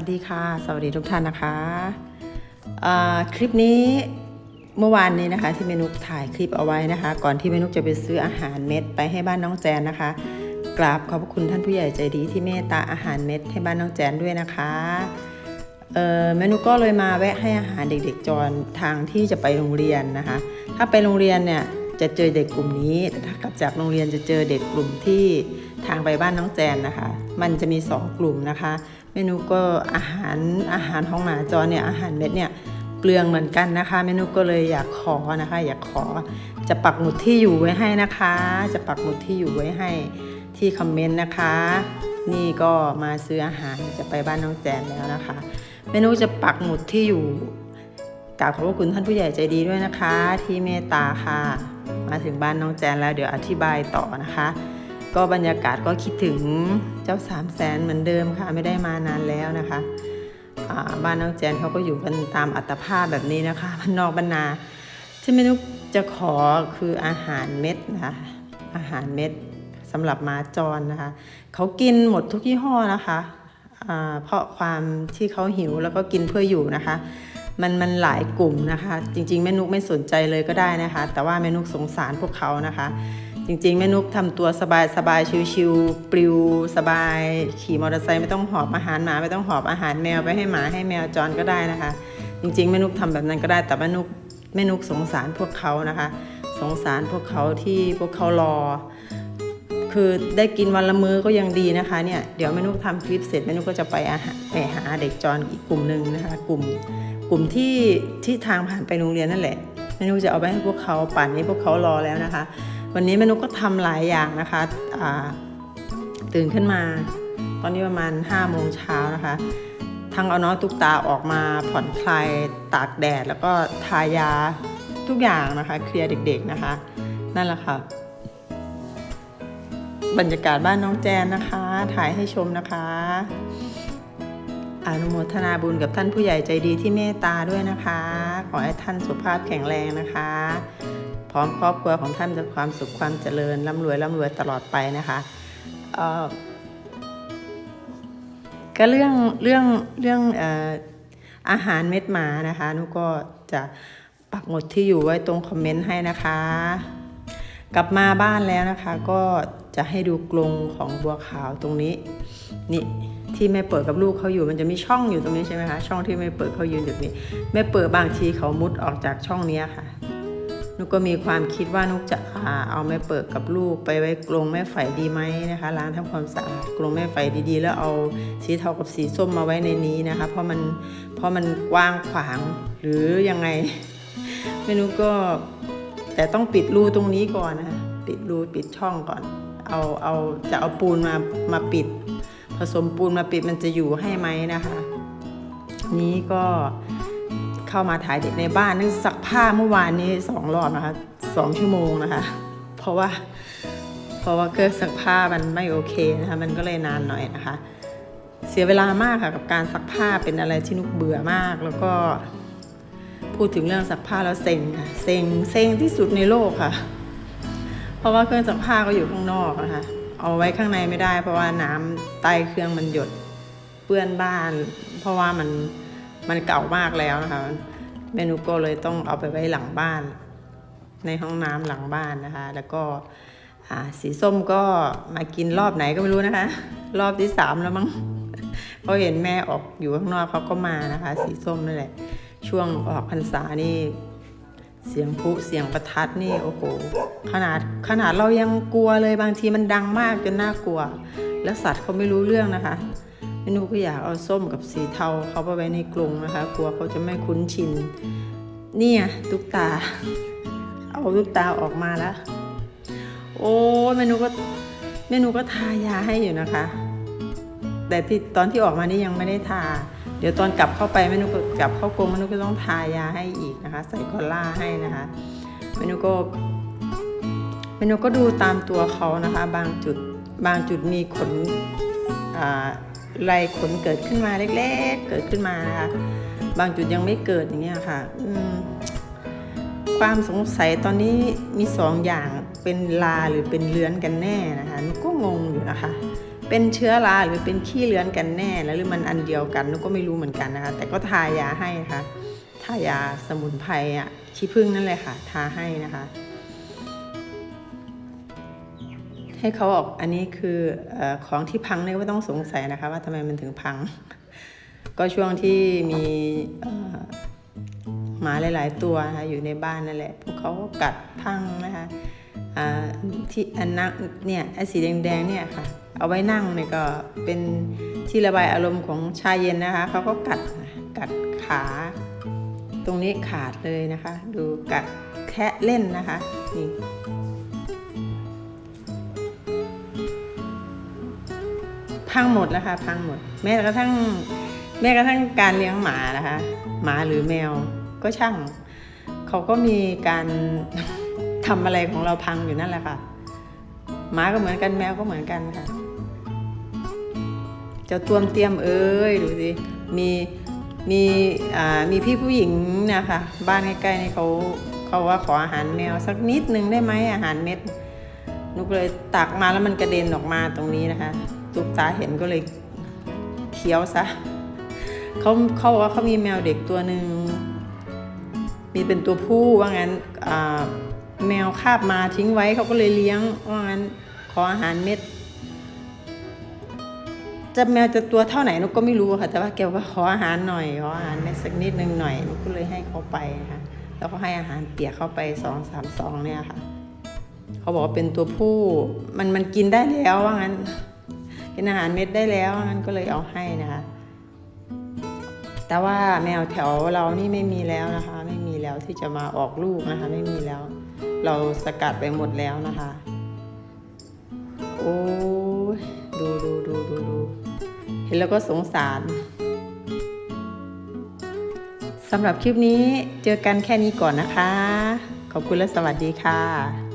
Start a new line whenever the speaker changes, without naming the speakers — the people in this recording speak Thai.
วัสดีค่ะ สวัสดีทุกท่านนะคะคลิปนี้เมื่อวานนี้นะคะที่เมนุกถ่ายคลิปเอาไว้นะคะ ก่อนที่เมนุกจะไปซื้ออาหารเม็ดไปให้บ้านน้องแจนนะคะกราบขอบพระคุณท่านผู้ใหญ่ใจดีที่เมตตาอาหารเม็ดให้บ้านน้องแจนด้วยนะคะเออเมนุก็เลยมาแวะให้อาหารเด็กๆจรทางที่จะไปโรงเรียนนะคะ ถ้าไปโรงเรียนเนี่ยจะเจอเด็กกลุ่มนี้แต่ถ้ากลับจากโรงเรียนจะเจอเด็กกลุ่มที่ทางไปบ้านน้องแจนนะคะ มันจะมีสองกลุ่มนะคะเมนูก็อาหารอาหารของหมาจรเนี่ยอาหารเม็ดเนี่ยเปลืองเหมือนกันนะคะเมนูก็เลยอยากขอนะคะ อยากขอจะปักหมุดที่อยู่ไว้ให้นะคะ จะปักหมุดที่อยู่ไว้ให้ที่คอมเมนต์นะคะ นี่ก็มาซื้ออาหารจะไปบ้านน้องแจนแล้วนะคะ เมนูจะปักหมุดที่อยู่กราบขอบพระคุณท่านผู้ใหญ่ใจดีด้วยนะคะ ที่เมตตาค่ะ มาถึงบ้านน้องแจนแล้วเดี๋ยวอธิบายต่อนะคะ ก็บรรยากาศก็คิดถึงเจ้าสามแสนเหมือนเดิมค่ะไม่ได้มานานแล้วนะคะบ้านน้องแจนเขาก็อยู่กันตามอัตภาพแบบนี้นะคะบ้านนอกบ้านนาที่เมนุจะขอคืออาหารเม็ดนะคะอาหารเม็ดสำหรับมาจรนะคะเขากินหมดทุกยี่ห้อนะคะเพราะความที่เขาหิวแล้วก็กินเพื่ออยู่นะคะ มันมันหลายกลุ่มนะคะ จริงๆแม่นุกไม่สนใจเลยก็ได้นะคะ แต่ว่าแม่นุกสงสารพวกเขานะคะ จริงๆแม่นุกทำตัวสบายสบายชิวๆปลิวสบาย ขี่มอเตอร์ไซค์ไม่ต้องหอบอาหารหมาไม่ต้องหอบอาหารแมวไปให้หมาให้แมวจรก็ได้นะคะ จริงๆแม่นุกทำแบบนั้นก็ได้แต่แม่นุกแม่นุกสงสารพวกเขานะคะ สงสารพวกเขาที่พวกเขารอ คือได้กินวันละมื้อก็ยังดีนะคะเนี่ยเดี๋ยวแม่นุกทำคลิปเสร็จแม่นุกก็จะไปอาหารไปหาเด็กจรอีกกลุ่มหนึ่งนะคะกลุ่มกลุ่มที่ที่ทางผ่านไปโรงเรียนนั่นแหละแม่นุกจะเอาไปให้พวกเขาป่านนี้พวกเขารอแล้วนะคะ วันนี้มนุกก็ทำหลายอย่างนะคะตื่นขึ้นมา ตอนนี้ประมาณ5้าโมงเช้านะคะ ทั้งเอาน้องตุกตาออกมาผ่อนคลายตากแดด แล้วก็ทายาทุกอย่างนะคะ เคลียร์เด็กๆนะคะ นั่นแหละค่ะ บรรยากาศบ้านน้องแจนนะคะ ถ่ายให้ชมนะคะอนุโมทนาบุญกับท่านผู้ใหญ่ใจดีที่เมตตาด้วยนะคะ ขอให้ท่านสุขภาพแข็งแรงนะคะ พร้อมครอบครัวของท่านจะความสุขความเจริญร่ำรวยร่ำรวยตลอดไปนะคะเออก็เรื่องเรื่องเรื่องออาหารเม็ดหมานะคะนุก็จะปักหมุดที่อยู่ไว้ตรงคอมเมนต์ให้นะคะ กลับมาบ้านแล้วนะคะ ก็จะให้ดูกรงของบัวขาวตรงนี้ นี่ที่แม่เปิดกับลูกเขาอยู่มันจะมีช่องอยู่ตรงนี้ใช่ไหมคะช่องที่แม่เปิดเขายืนอยู่นี้แม่เปิดบางทีเขามุดออกจากช่องนี้ค่ะ นุกก็มีความคิดว่านุกจะอาเอาแม่เปิดกับลูกไปไว้กรงแม่ไฝดีไหมนะคะล้างทำความสะอาดกรงแม่ไฝดีๆ แล้วเอาสีเทากับสีส้มมาไว้ในนี้นะคะ เพราะมันเพราะมันกว้างขวางหรือยังไงไม่รู้ก็แต่ต้องปิดรูตรงนี้ก่อนนะคะปิดรูปิดช่องก่อน เอาเอาจะเอาปูนมามาปิด ผสมปูนมาปิดมันจะอยู่ให้ไหมนะคะ นี้ก็ เข้ามาถ่ายเด็กในบ้านนึกซักผ้าเมื่อวานนี้สองรอบนะคะสองชั่วโมงนะคะ เพราะว่า เพราะว่าเครื่องซักผ้ามันไม่โอเคนะคะ มันก็เลยนานหน่อยนะคะ เสียเวลามากค่ะกับการซักผ้าเป็นอะไรที่นุกเบื่อมาก แล้วก็ พูดถึงเรื่องซักผ้าแล้วเซ็งค่ะเซ็งเซ็งที่สุดในโลกค่ะ เพราะว่าเครื่องซักผ้าก็อยู่ข้างนอกนะคะเอาไว้ข้างในไม่ได้ เพราะว่าน้ำใต้เครื่องมันหยดเปื้อนบ้าน เพราะว่ามัน มันเก่ามากแล้วนะคะเมนูก็เลยต้องเอาไปไว้หลังบ้าน ในห้องน้ำหลังบ้านนะคะ แล้วก็สีส้มก็มากินรอบไหนก็ไม่รู้นะคะ รอบที่สามแล้วมั้งเพราเห็นแม่ออกอยู่ข้างนอกเขาก็มานะคะ สีส้มนั่นแหละช่วงออกพรรษานี่เสียงพุเสียงประทัดนี่โอ้โหขนาดขนาดเรายังกลัวเลยบางทีมันดังมากจนน่ากลัว แล้วสัตว์เขาไม่รู้เรื่องนะคะ เมนูก็อยากเอาส้มกับสีเทาเขาไปไว้ในกรงนะคะ กลัวเขาจะไม่คุ้นชิน เนี่ยตุ๊กตา เอาตุ๊กตาออกมาแล้ว โอ้เมนูก็เมนูก็ทายาให้อยู่นะคะ แต่ที่ตอนที่ออกมานี่ยังไม่ได้ทา เดี๋ยวตอนกลับเข้าไปเมนูก็กลับเข้ากรงเมนูก็ต้องทายาให้อีกนะคะ ใส่คอลล่าให้นะคะเมนูก็เมนูก็ดูตามตัวเขานะคะ บางจุดบางจุดมีขนอ่า ลายขนเกิดขึ้นมาเล็กๆ เกิดขึ้นมานะคะ บางจุดยังไม่เกิดอย่างเงี้ยค่ะความสงสัยตอนนี้มีสองอย่างเป็นลาหรือเป็นเลื้อนกันแน่นะคะนุก็งงอยู่นะคะ เป็นเชื้อราหรือเป็นขี้เลือนกันแน่แล้วหรือมันอันเดียวกันนุก็ไม่รู้เหมือนกันนะคะ แต่ก็ทายาให้นะคะทายาสมุนไพรอะขี้ผึ้งนั่นแหละค่ะ ทาให้นะคะ ให้เขาออกอันนี้คืออของที่พังเนี่ยไม่ต้องสงสัยนะคะว่าทำไมมันถึงพัง ก็ช่วงที่มีหมาหลาย ๆ ตัวนะคะอยู่ในบ้านนั่นแหละพวกเขาก็กัดพังนะคะที่อันนั้นเนี่ยไอ้สีแดงๆเนี่ยค่ะ เอาไว้นั่งเนี่ยก็เป็นที่ระบายอารมณ์ของชายเย็นนะคะเขาก็กัดกัดขา ตรงนี้ขาดเลยนะคะ ดูกัดแคะเล่นนะคะนี่ พังหมดแล้วค่ะพังหมด แม้กระทั่งแม้กระทั่งการเลี้ยงหมานะคะ หมาหรือแมวก็ช่าง เขาก็มีการทำอะไรของเราพังอยู่นั่นแหละค่ะ หมาก็เหมือนกันแมวก็เหมือนกันค่ะเจ้าตวมเตรียมเอ้ยดูสิมีมีอ่ามีพี่ผู้หญิงนะคะ บ้านใกล้ๆนี่เขาเขาว่าขออาหารแมวสักนิดนึงได้ไหมอาหารเม็ดนุกเลยตักมาแล้วมันกระเด็นออกมาตรงนี้นะคะ ตุกตาเห็นก็เลยเคี้ยวซะเขาเขาบอกว่าเขามีแมวเด็กตัวหนึ่งมีเป็นตัวผู้ว่างั้นแมวคาบมาทิ้งไว้เขาก็เลยเลี้ยงว่างั้นขออาหารเม็ดจะแมวจะตัวเท่าไหนนุกก็ไม่รู้ค่ะ แต่ว่าแกว่าขออาหารหน่อยขออาหารเม็ดสักนิดนึงหน่อยนุกก็เลยให้เขาไปนะคะแล้วก็ให้อาหารเปียกเข้าไปสองสามซองเนี่ยค่ะ เขาบอกว่าเป็นตัวผู้มันมันกินได้แล้วว่างั้น กินอาหารเม็ดได้แล้วว่างั้นก็เลยเอาให้นะคะ แต่ว่าแมวแถวเรานี่ไม่มีแล้วนะคะ ไม่มีแล้วที่จะมาออกลูกนะคะ ไม่มีแล้ว เราสกัดไปหมดแล้วนะคะ โอ้ดูดูดูดูดูเห็นแล้วก็สงสารสำหรับคลิปนี้เจอกันแค่นี้ก่อนนะคะ ขอบคุณและสวัสดีค่ะ